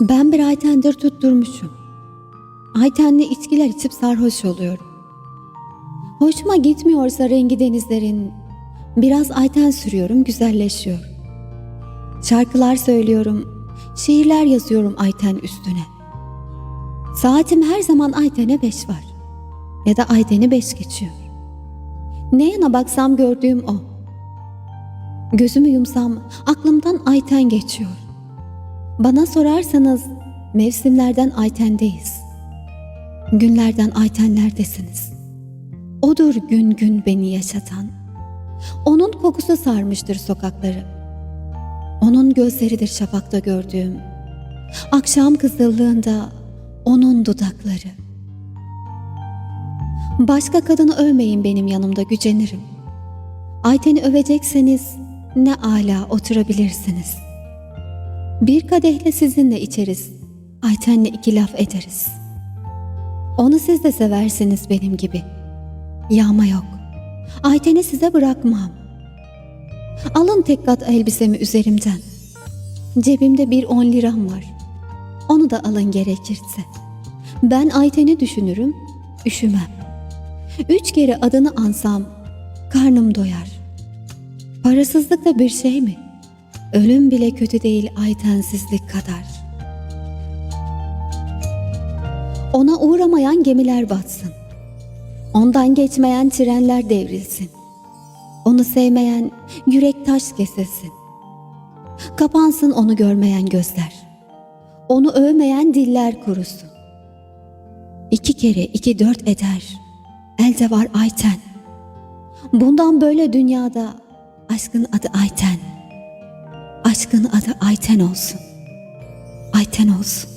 Ben bir Ayten'dir tutturmuşum. Ayten'le içkiler içip sarhoş oluyorum. Hoşuma gitmiyorsa rengi denizlerin, biraz Ayten sürüyorum güzelleşiyor. Şarkılar söylüyorum, şiirler yazıyorum Ayten üstüne. Saatim her zaman Ayten'e beş var. Ya da Ayten'i beş geçiyor. Ne yana baksam gördüğüm o. Gözümü yumsam aklımdan Ayten geçiyor. Bana sorarsanız mevsimlerden Ayten'deyiz. Günlerden Aytenlerdesiniz. Odur gün gün beni yaşatan. Onun kokusu sarmıştır sokakları. Onun gözleridir şafakta gördüğüm. Akşam kızıllığında onun dudakları. Başka kadını övmeyin benim yanımda gücenirim. Ayten'i övecekseniz ne ala oturabilirsiniz. Bir kadehle sizinle içeriz. Ayten'le iki laf ederiz. Onu siz de seversiniz benim gibi. Yağma yok. Ayten'i size bırakmam. Alın tek kat elbisemi üzerimden. Cebimde bir on liram var. Onu da alın gerekirse. Ben Ayten'i düşünürüm, üşümem. Üç kere adını ansam karnım doyar. Parasızlık da bir şey mi? Ölüm bile kötü değil aytensizlik kadar. Ona uğramayan gemiler batsın. Ondan geçmeyen trenler devrilsin. Onu sevmeyen yürek taş kesilsin. Kapansın onu görmeyen gözler. Onu övmeyen diller kurusun. İki kere iki dört eder. Elde var Ayten. Bundan böyle dünyada aşkın adı Ayten. Aşkın adı Ayten olsun. Ayten olsun.